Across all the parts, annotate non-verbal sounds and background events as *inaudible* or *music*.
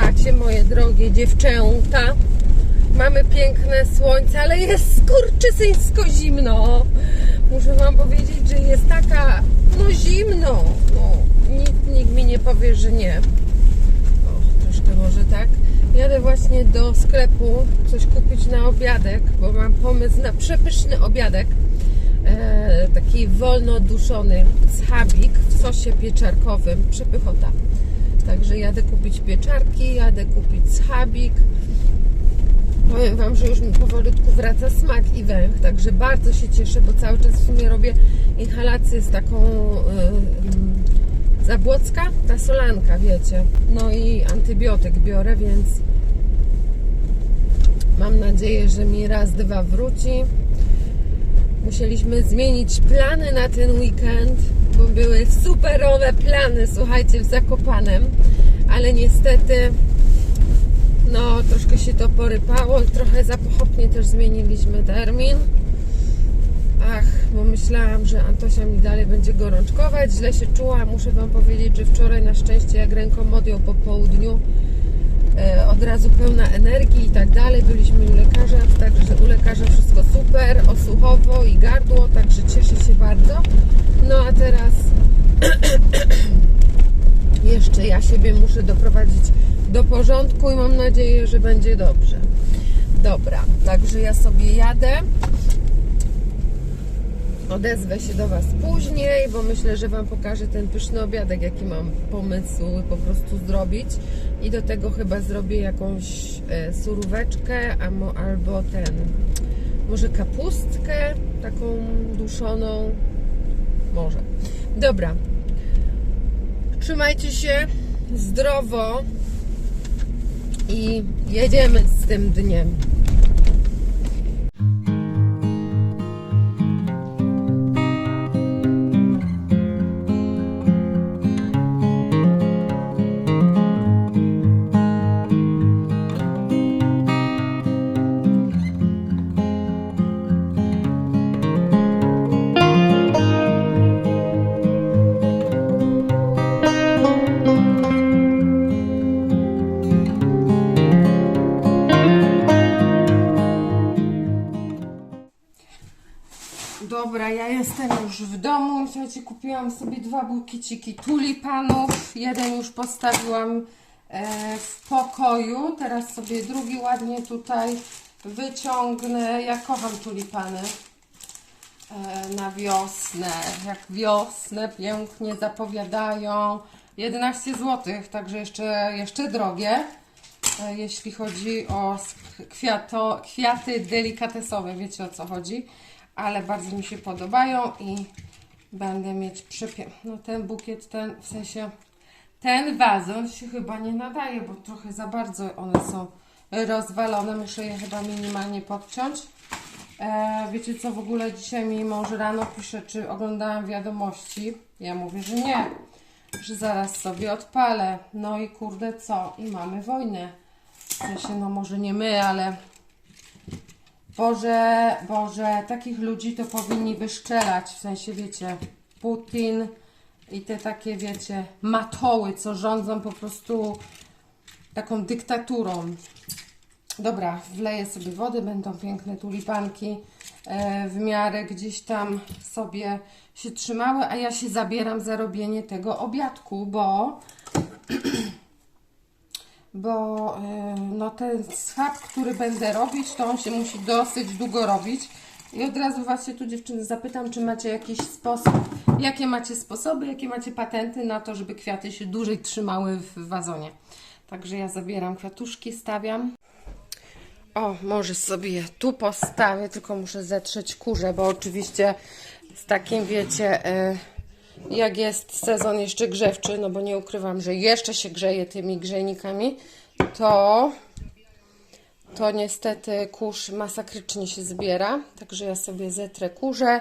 macie, moje drogie dziewczęta. Mamy piękne słońce, ale jest skurczysyńsko zimno. Muszę Wam powiedzieć, że jest taka, no zimno. No, nikt, nikt mi nie powie, że nie. O, troszkę może tak. Jadę właśnie do sklepu coś kupić na obiadek, bo mam pomysł na przepyszny obiadek. E, taki wolno duszony schabik w sosie pieczarkowym. Przepychota. Także jadę kupić pieczarki, jadę kupić schabik. Powiem Wam, że już mi powolutku wraca smak i węch, także bardzo się cieszę, bo cały czas w sumie robię inhalację z taką yy, zabłocka, ta solanka, wiecie. No i antybiotyk biorę, więc mam nadzieję, że mi raz, dwa wróci. Musieliśmy zmienić plany na ten weekend, bo były superowe plany, słuchajcie, w Zakopanem, ale niestety no, troszkę się to porypało, trochę za pochopnie też zmieniliśmy termin. Ach, bo myślałam, że Antosia mi dalej będzie gorączkować, źle się czuła. Muszę Wam powiedzieć, że wczoraj na szczęście jak ręką odjął po południu, od razu pełna energii i tak dalej. Byliśmy u lekarza, także u lekarza wszystko super, osłuchowo i gardło, także cieszę się bardzo. No a teraz *clears throat* jeszcze ja siebie muszę doprowadzić do porządku i mam nadzieję, że będzie dobrze. Dobra, także ja sobie jadę. Odezwę się do Was później, bo myślę, że Wam pokażę ten pyszny obiadek, jaki mam pomysł po prostu zrobić. I do tego chyba zrobię jakąś e, suróweczkę albo, albo ten, może kapustkę taką duszoną. Może. Dobra. Trzymajcie się zdrowo i jedziemy z tym dniem. Dobra, ja jestem już w domu. Słuchajcie, kupiłam sobie dwa bukieciki tulipanów. Jeden już postawiłam e, w pokoju. Teraz sobie drugi ładnie tutaj wyciągnę. Ja kocham tulipany e, na wiosnę. Jak wiosnę pięknie zapowiadają. 11 zł, także jeszcze, jeszcze drogie. E, Jeśli chodzi o kwiato, kwiaty delikatesowe, wiecie o co chodzi, ale bardzo mi się podobają i będę mieć przepiękny. No ten bukiet, ten w sensie ten wazon się chyba nie nadaje, bo trochę za bardzo one są rozwalone. Muszę je chyba minimalnie podciąć. E, wiecie co, w ogóle dzisiaj mi mąż rano pisze, czy oglądałam wiadomości. Ja mówię, że nie, że zaraz sobie odpalę. No i kurde co? I mamy wojnę. W sensie, no może nie my, ale Boże, Boże, takich ludzi to powinni wyszczelać, w sensie, wiecie, Putin i te takie, wiecie, matoły, co rządzą po prostu taką dyktaturą. Dobra, wleję sobie wody, będą piękne tulipanki e, w miarę gdzieś tam sobie się trzymały, a ja się zabieram za robienie tego obiadku, bo *clears throat* bo y, no ten schab, który będę robić, to on się musi dosyć długo robić. I od razu Was się tu dziewczyny zapytam, czy macie jakiś sposób, jakie macie sposoby, jakie macie patenty na to, żeby kwiaty się dłużej trzymały w wazonie. Także ja zabieram kwiatuszki, stawiam. O, może sobie tu postawię, tylko muszę zetrzeć kurze, bo oczywiście z takim wiecie, y, jak jest sezon jeszcze grzewczy, no bo nie ukrywam, że jeszcze się grzeje tymi grzejnikami, to to niestety kurz masakrycznie się zbiera, także ja sobie zetrę kurze.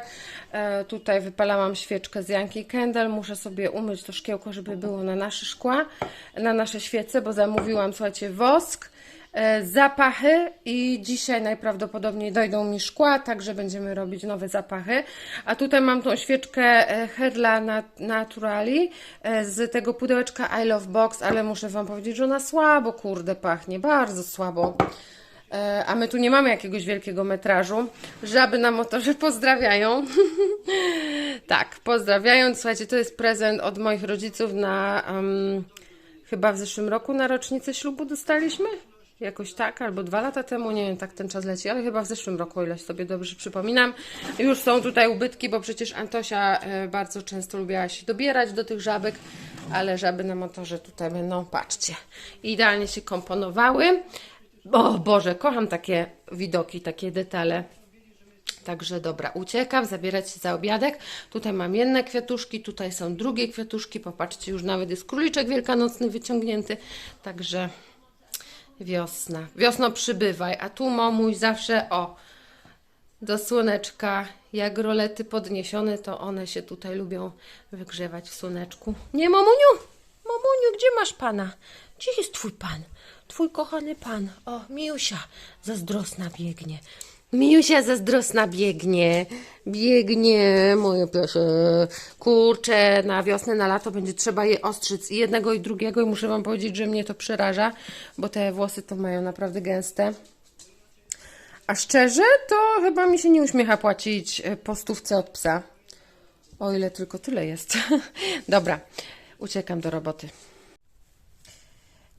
E, tutaj wypalałam świeczkę z Yankee Candle, muszę sobie umyć to szkiełko, żeby było na nasze szkła, na nasze świece, bo zamówiłam, słuchajcie, wosk, zapachy i dzisiaj najprawdopodobniej dojdą mi szkła, także będziemy robić nowe zapachy. A tutaj mam tą świeczkę e, Herla Nat- Naturali e, z tego pudełeczka I Love Box, ale muszę Wam powiedzieć, że ona słabo, kurde, pachnie, bardzo słabo. E, A my tu nie mamy jakiegoś wielkiego metrażu. Żaby na motorze pozdrawiają. *laughs* tak, pozdrawiając. Słuchajcie, to jest prezent od moich rodziców na em, chyba w zeszłym roku na rocznicę ślubu dostaliśmy. Jakoś tak, albo dwa lata temu, nie wiem, tak ten czas leci, ale chyba w zeszłym roku, o ile sobie dobrze przypominam. Już są tutaj ubytki, bo przecież Antosia e, bardzo często lubiła się dobierać do tych żabek, ale żaby na motorze tutaj będą, patrzcie, idealnie się komponowały. O Boże, kocham takie widoki, takie detale. Także dobra, uciekam, zabierać się za obiadek. Tutaj mam jedne kwiatuszki, tutaj są drugie kwiatuszki. Popatrzcie, już nawet jest króliczek wielkanocny wyciągnięty. Także wiosna. Wiosno przybywaj. A tu mamuś zawsze o do słoneczka. Jak rolety podniesione, to one się tutaj lubią wygrzewać w słoneczku. Nie, mamuniu? Mamuniu, gdzie masz pana? Gdzie jest twój pan? Twój kochany pan. O, Miusia zazdrosna biegnie. Miusia zazdrosna biegnie. Biegnie, moje proszę. Kurczę, na wiosnę, na lato będzie trzeba je ostrzyc i jednego i drugiego i muszę wam powiedzieć, że mnie to przeraża, bo te włosy to mają naprawdę gęste. A szczerze, to chyba mi się nie uśmiecha płacić e, po stówce od psa. O ile tylko tyle jest. *laughs* Dobra, uciekam do roboty.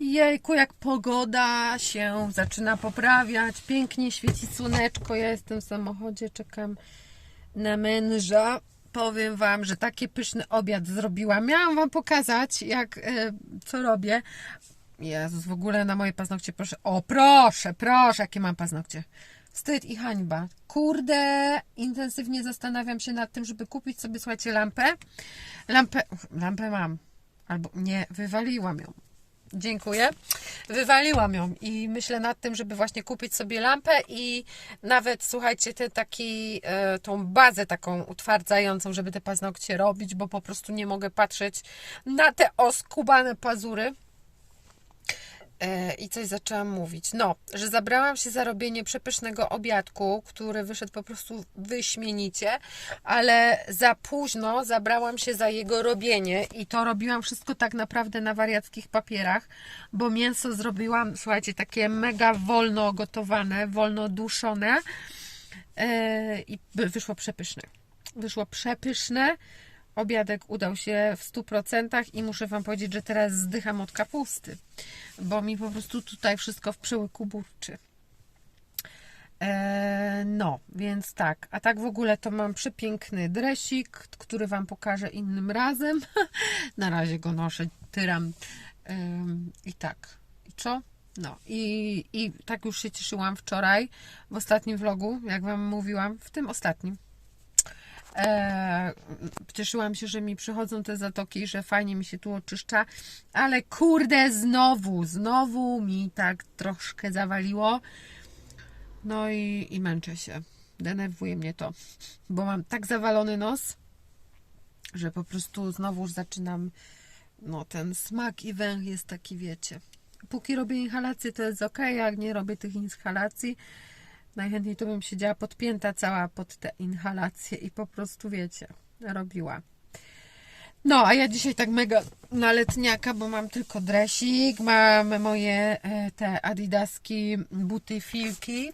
Jejku, jak pogoda się zaczyna poprawiać. Pięknie świeci słoneczko. Ja jestem w samochodzie, czekam na męża. Powiem Wam, że taki pyszny obiad zrobiłam. Miałam Wam pokazać, jak, e, co robię. Jezus, w ogóle na moje paznokcie proszę. O, proszę, proszę, jakie mam paznokcie. Wstyd i hańba. Kurde, intensywnie zastanawiam się nad tym, żeby kupić sobie, słuchajcie, lampę. Lampę, lampę mam. Albo nie, wywaliłam ją. Dziękuję. Wywaliłam ją i myślę nad tym, żeby właśnie kupić sobie lampę i nawet, słuchajcie, te taki, e, tą bazę taką utwardzającą, żeby te paznokcie robić, bo po prostu nie mogę patrzeć na te oskubane pazury. E, I coś zaczęłam mówić. No, że zabrałam się za robienie przepysznego obiadku, który wyszedł po prostu wyśmienicie, ale za późno zabrałam się za jego robienie i to robiłam wszystko tak naprawdę na wariackich papierach, bo mięso zrobiłam, słuchajcie, takie mega wolno gotowane, wolno duszone e, i wyszło przepyszne. Wyszło przepyszne. Obiadek udał się w 100% i muszę Wam powiedzieć, że teraz zdycham od kapusty, bo mi po prostu tutaj wszystko w przełyku burczy. Eee, no, więc tak. A tak w ogóle to mam przepiękny dresik, który Wam pokażę innym razem. *laughs* Na razie go noszę, tyram. I tak. I co? No i, i tak już się cieszyłam wczoraj w ostatnim vlogu, jak Wam mówiłam, w tym ostatnim. E, cieszyłam się, że mi przychodzą te zatoki, że fajnie mi się tu oczyszcza, ale kurde, znowu, znowu mi tak troszkę zawaliło. No i, i męczę się. Denerwuje mnie to, bo mam tak zawalony nos, że po prostu znowu zaczynam. No, ten smak i węch jest taki, wiecie. Póki robię inhalację, to jest ok, jak nie robię tych inhalacji, najchętniej to bym siedziała podpięta cała pod te inhalacje i po prostu, wiecie, robiła. No, a ja dzisiaj tak mega na letniaka, bo mam tylko dresik, mam moje e, te adidaski, buty, filki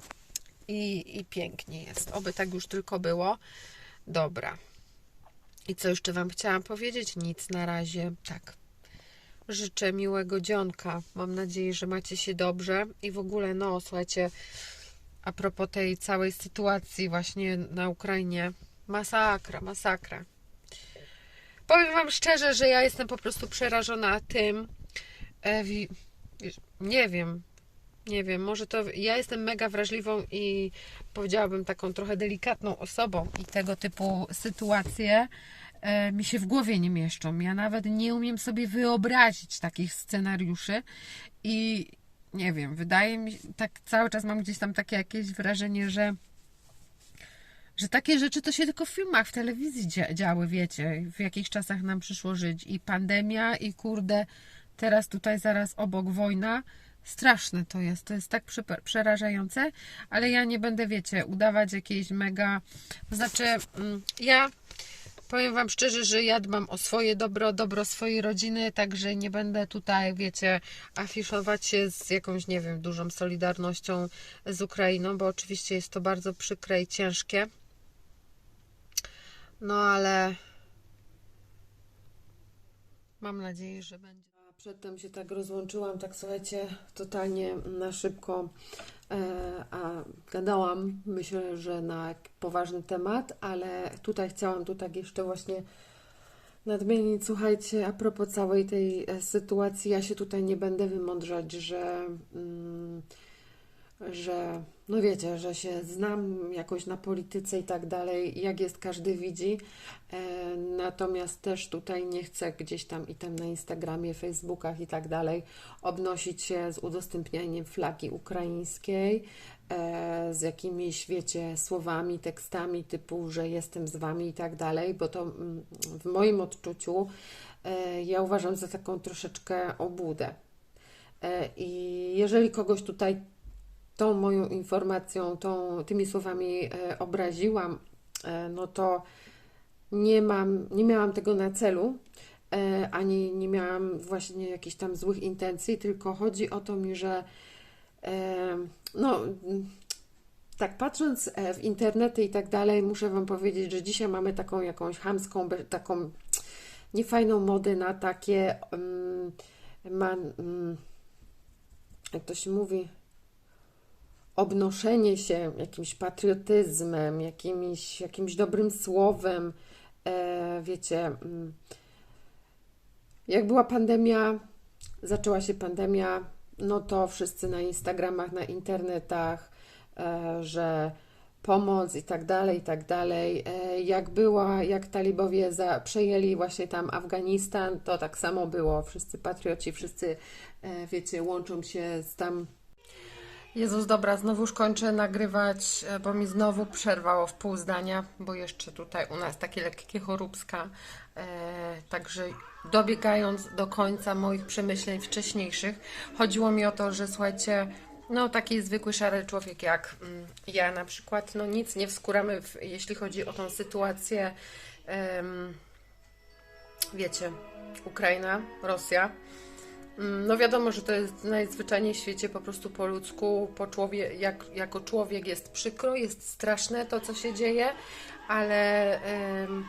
i, i pięknie jest. Oby tak już tylko było. Dobra. I co jeszcze Wam chciałam powiedzieć? Nic na razie. Tak. Życzę miłego dzionka. Mam nadzieję, że macie się dobrze. I w ogóle, no, słuchajcie, a propos tej całej sytuacji właśnie na Ukrainie. Masakra, masakra. Powiem Wam szczerze, że ja jestem po prostu przerażona tym. E, nie wiem, nie wiem, może to ja jestem mega wrażliwą i powiedziałabym taką trochę delikatną osobą i tego typu sytuacje e, mi się w głowie nie mieszczą. Ja nawet nie umiem sobie wyobrazić takich scenariuszy i nie wiem, wydaje mi się, tak cały czas mam gdzieś tam takie jakieś wrażenie, że że takie rzeczy to się tylko w filmach, w telewizji dzia- działy, wiecie, w jakich czasach nam przyszło żyć i pandemia i kurde, teraz tutaj zaraz obok wojna, Straszne to jest, to jest tak przerażające, ale ja nie będę, wiecie, udawać jakiejś mega. Znaczy, mm, ja powiem Wam szczerze, że ja dbam o swoje dobro, dobro swojej rodziny, także nie będę tutaj, wiecie, afiszować się z jakąś, nie wiem, dużą solidarnością z Ukrainą, bo oczywiście jest to bardzo przykre i ciężkie. No ale mam nadzieję, że będzie. Przedtem się tak rozłączyłam, tak słuchajcie, totalnie na szybko, e, a gadałam, myślę, że na poważny temat, ale tutaj chciałam tu tak jeszcze właśnie nadmienić, słuchajcie, a propos całej tej e, sytuacji, ja się tutaj nie będę wymądrzać, że, mm, że no wiecie, że się znam jakoś na polityce i tak dalej, jak jest każdy widzi, e, natomiast też tutaj nie chcę gdzieś tam i tam na Instagramie, Facebookach i tak dalej obnosić się z udostępnianiem flagi ukraińskiej, e, z jakimiś, wiecie, słowami, tekstami typu, że jestem z wami i tak dalej, bo to mm, w moim odczuciu e, ja uważam za taką troszeczkę obłudę. E, I jeżeli kogoś tutaj tą moją informacją, tą, tymi słowami e, obraziłam, e, no to nie mam, nie miałam tego na celu, e, ani nie miałam właśnie jakichś tam złych intencji, tylko chodzi o to mi, że no, tak patrząc w internety i tak dalej, muszę Wam powiedzieć, że dzisiaj mamy taką jakąś chamską, be- taką niefajną modę na takie, mm, man, mm, jak to się mówi, obnoszenie się jakimś patriotyzmem, jakimś, jakimś dobrym słowem, e, wiecie, mm, jak była pandemia, zaczęła się pandemia, no to wszyscy na Instagramach, na internetach, e, że pomoc i tak dalej, i tak dalej. E, Jak była, jak talibowie za, przejęli właśnie tam Afganistan, to tak samo było. Wszyscy patrioci, wszyscy, wiecie, łączą się z tam Jezus, dobra, znowu już kończę nagrywać, e, bo mi znowu przerwało w pół zdania, bo jeszcze tutaj u nas takie lekkie choróbska. E, także dobiegając do końca moich przemyśleń wcześniejszych, chodziło mi o to, że słuchajcie, no taki zwykły szary człowiek jak mm, ja na przykład, no nic nie wskuramy, w, jeśli chodzi o tą sytuację, em, wiecie, Ukraina, Rosja. Mm, No wiadomo, że to jest najzwyczajniej w świecie po prostu po ludzku, po człowie, jak, jako człowiek jest przykro, jest straszne to, co się dzieje, ale em,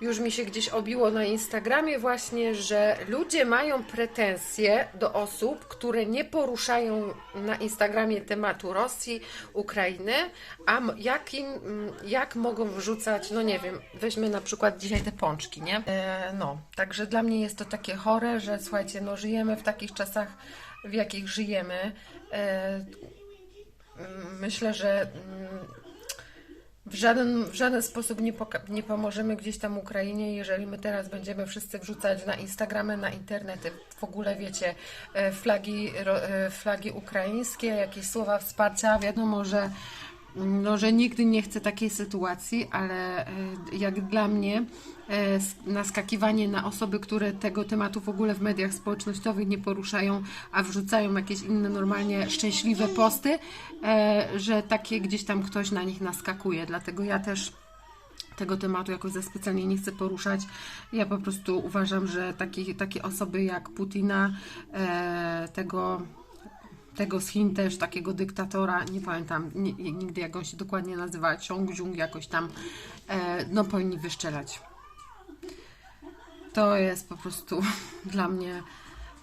już mi się gdzieś obiło na Instagramie właśnie, że ludzie mają pretensje do osób, które nie poruszają na Instagramie tematu Rosji, Ukrainy, a m- jakim, mm, jak mogą wrzucać, no nie wiem, weźmy na przykład dzisiaj te pączki, nie? E, no, także dla mnie jest to takie chore, że słuchajcie, no żyjemy w takich czasach, w jakich żyjemy. E, myślę, że w żaden, w żaden sposób nie, nie pomożemy gdzieś tam Ukrainie, jeżeli my teraz będziemy wszyscy wrzucać na Instagramy, na internety, w ogóle wiecie, e, flagi, e, flagi ukraińskie, jakieś słowa wsparcia. Wiadomo, że, no, że nigdy nie chcę takiej sytuacji, ale e, jak dla mnie e, naskakiwanie na osoby, które tego tematu w ogóle w mediach społecznościowych nie poruszają, a wrzucają jakieś inne normalnie szczęśliwe posty, e, że takie gdzieś tam ktoś na nich naskakuje. Dlatego ja też tego tematu jakoś za specjalnie nie chcę poruszać. Ja po prostu uważam, że taki, takie osoby jak Putina, tego, tego z Chin też, takiego dyktatora, nie pamiętam ni- nigdy jak on się dokładnie nazywa, Ciąg jakoś tam, e, no powinni wyszczelać. To jest po prostu *laughs* dla mnie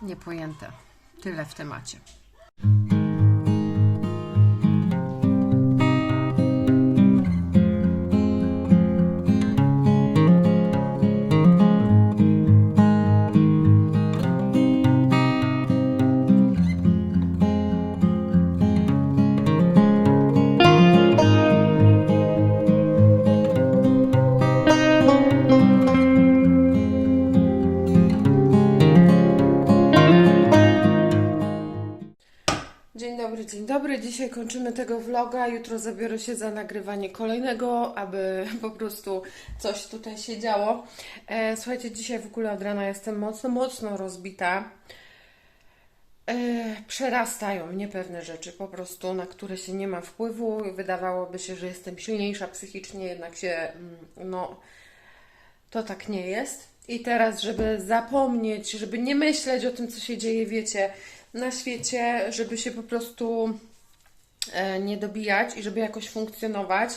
niepojęte. Tyle w temacie. Dobry. Dzisiaj kończymy tego vloga. Jutro zabiorę się za nagrywanie kolejnego, aby *laughs* po prostu coś tutaj się działo. E, słuchajcie, dzisiaj w ogóle od rana jestem mocno, mocno rozbita. e, przerastają mnie pewne rzeczy po prostu, na które się nie ma wpływu. Wydawałoby się, że jestem silniejsza psychicznie, jednak się, mm, no, to tak nie jest. I teraz, żeby zapomnieć, żeby nie myśleć o tym, co się dzieje, wiecie, na świecie, żeby się po prostu nie dobijać i żeby jakoś funkcjonować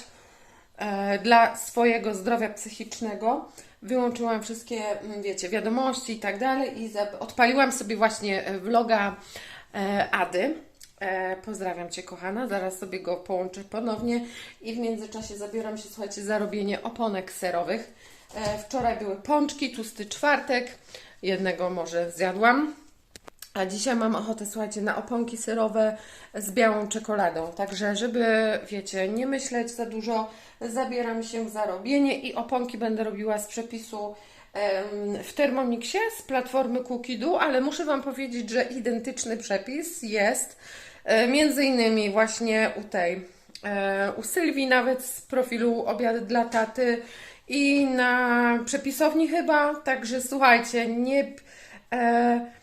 e, dla swojego zdrowia psychicznego. Wyłączyłam wszystkie, mm, wiecie, wiadomości i tak dalej i odpaliłam sobie właśnie e, vloga e, Ady. E, pozdrawiam Cię, kochana. Zaraz sobie go połączę ponownie i w międzyczasie zabieram się, słuchajcie, za robienie oponek serowych. E, wczoraj były pączki, tłusty czwartek. Jednego może zjadłam. A dzisiaj mam ochotę, słuchajcie, na oponki serowe z białą czekoladą. Także, żeby, wiecie, nie myśleć za dużo, zabieram się za robienie i oponki będę robiła z przepisu w Thermomixie z platformy Cookidu, ale muszę Wam powiedzieć, że identyczny przepis jest e, między innymi właśnie u tej, e, u Sylwii nawet z profilu Obiad dla taty i na przepisowni chyba, także słuchajcie, nie... E,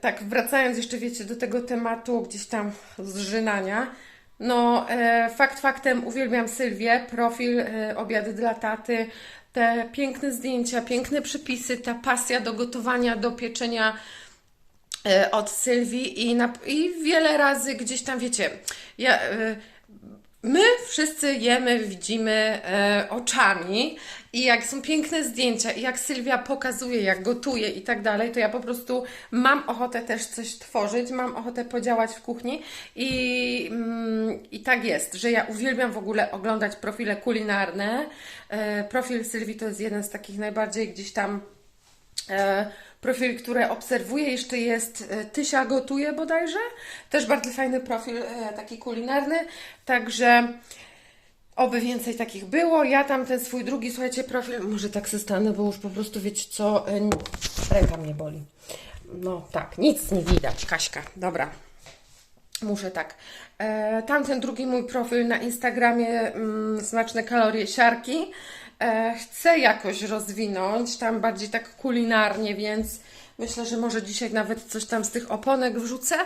Tak, wracając jeszcze, wiecie, do tego tematu gdzieś tam zżynania. No, e, fakt faktem, uwielbiam Sylwię, profil e, Obiady dla taty, te piękne zdjęcia, piękne przepisy, ta pasja do gotowania, do pieczenia e, od Sylwii i, na, i wiele razy gdzieś tam, wiecie, ja... My wszyscy jemy, widzimy e, oczami i jak są piękne zdjęcia i jak Sylwia pokazuje, jak gotuje i tak dalej, to ja po prostu mam ochotę też coś tworzyć, mam ochotę podziałać w kuchni i, mm, i tak jest, że ja uwielbiam w ogóle oglądać profile kulinarne. E, profil Sylwii to jest jeden z takich najbardziej gdzieś tam E, profil, który obserwuję, jeszcze jest e, Tysia Gotuje bodajże. Też bardzo fajny profil, e, taki kulinarny. Także oby więcej takich było. Ja tam ten swój drugi, słuchajcie, profil, może tak se stanę, bo już po prostu wiecie co, e, ręka mnie boli. No tak, nic nie widać, Kaśka. Dobra. Muszę tak. E, tamten drugi mój profil na Instagramie, mm, smaczne kalorie siarki, chcę jakoś rozwinąć, tam bardziej tak kulinarnie, więc myślę, że może dzisiaj nawet coś tam z tych oponek wrzucę.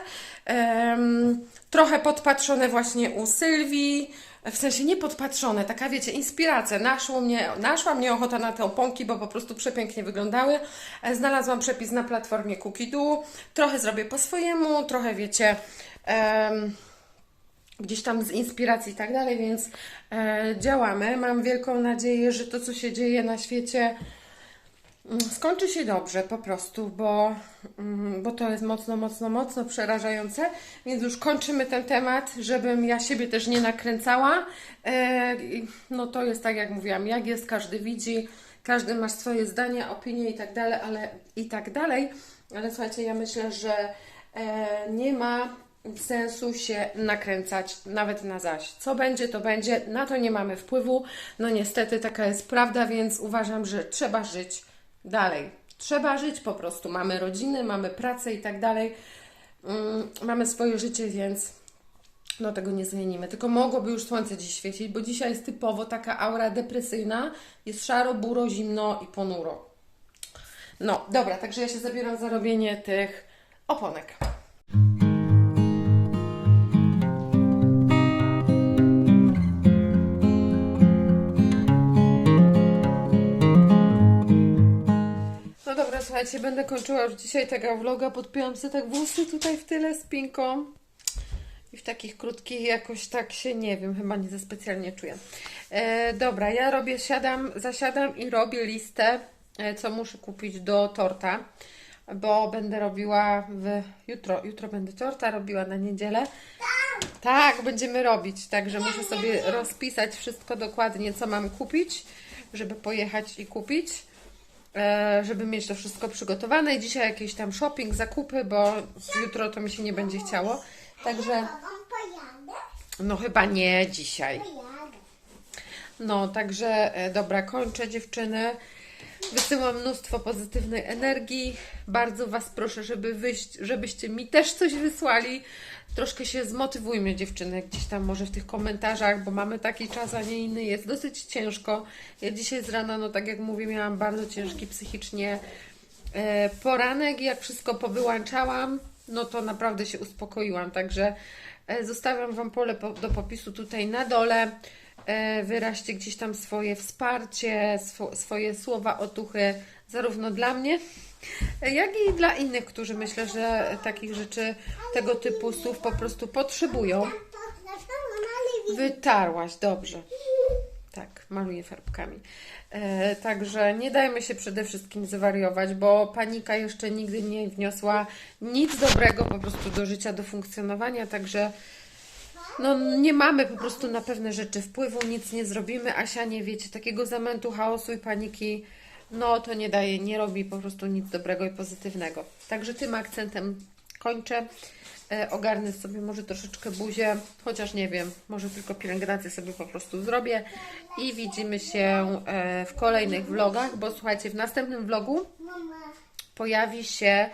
Trochę podpatrzone właśnie u Sylwii, w sensie nie podpatrzone, taka wiecie, inspiracja. Naszło mnie, naszła mnie ochota na te oponki, bo po prostu przepięknie wyglądały. E, Znalazłam przepis na platformie Cookidu. Trochę zrobię po swojemu, trochę wiecie, em, gdzieś tam z inspiracji i tak dalej, więc e, działamy. Mam wielką nadzieję, że to, co się dzieje na świecie, mm, skończy się dobrze po prostu, bo, mm, bo to jest mocno, mocno, mocno przerażające. Więc już kończymy ten temat, żebym ja siebie też nie nakręcała. E, no to jest tak, jak mówiłam, jak jest, każdy widzi, każdy ma swoje zdania, opinie i tak dalej, ale i tak dalej. Ale słuchajcie, ja myślę, że e, nie ma sensu się nakręcać nawet na zaś. Co będzie, to będzie, na to nie mamy wpływu. No niestety taka jest prawda, więc uważam, że trzeba żyć dalej. Trzeba żyć po prostu. Mamy rodziny, mamy pracę i tak dalej. Mm, mamy swoje życie, więc no tego nie zmienimy. Tylko mogłoby już słońce dziś świecić, bo dzisiaj jest typowo taka aura depresyjna. Jest szaro, buro, zimno i ponuro. No, dobra, także ja się zabieram za robienie tych oponek. Dobra, słuchajcie, będę kończyła już dzisiaj tego vloga. Podpiłam sobie tak włosy tutaj w tyle z pinką. I w takich krótkich jakoś tak się, nie wiem, chyba nie za specjalnie czuję. E, dobra, ja robię, siadam, zasiadam i robię listę, e, co muszę kupić do torta, bo będę robiła w, jutro, jutro będę torta robiła na niedzielę. Tak, będziemy robić, także muszę sobie rozpisać wszystko dokładnie, co mam kupić, żeby pojechać i kupić żeby mieć to wszystko przygotowane dzisiaj jakiś tam shopping, zakupy, bo jutro to mi się nie będzie chciało. Także, no chyba nie dzisiaj. No, także e, dobra, kończę dziewczyny. Wysyłam mnóstwo pozytywnej energii. Bardzo Was proszę, żeby wyjść, żebyście mi też coś wysłali. Troszkę się zmotywujmy dziewczyny gdzieś tam może w tych komentarzach, bo mamy taki czas, a nie inny. Jest dosyć ciężko. Ja dzisiaj z rana, no tak jak mówię, miałam bardzo ciężki psychicznie e, poranek. Jak wszystko powyłączałam, no to naprawdę się uspokoiłam. Także e, zostawiam Wam pole po, do popisu tutaj na dole. E, Wyraźcie gdzieś tam swoje wsparcie, swo, swoje słowa otuchy, zarówno dla mnie, jak i dla innych, którzy myślę, że takich rzeczy, tego typu słów po prostu potrzebują. Wytarłaś, dobrze. Tak, maluję farbkami. E, także nie dajmy się przede wszystkim zwariować, bo panika jeszcze nigdy nie wniosła nic dobrego po prostu do życia, do funkcjonowania, także no, nie mamy po prostu na pewne rzeczy wpływu, nic nie zrobimy. Asia nie wiecie, takiego zamętu, chaosu i paniki, no to nie daje, nie robi po prostu nic dobrego i pozytywnego. Także tym akcentem kończę. E, ogarnę sobie może troszeczkę buzię, chociaż nie wiem, może tylko pielęgnację sobie po prostu zrobię i widzimy się e, w kolejnych vlogach, bo słuchajcie, w następnym vlogu pojawi się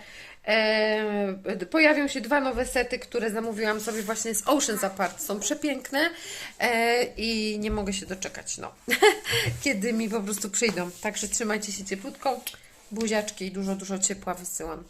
pojawią się dwa nowe sety, które zamówiłam sobie właśnie z Oceans Apart. Są przepiękne e, i nie mogę się doczekać, no. *laughs* Kiedy mi po prostu przyjdą. Także trzymajcie się cieplutko. Buziaczki i dużo, dużo ciepła wysyłam.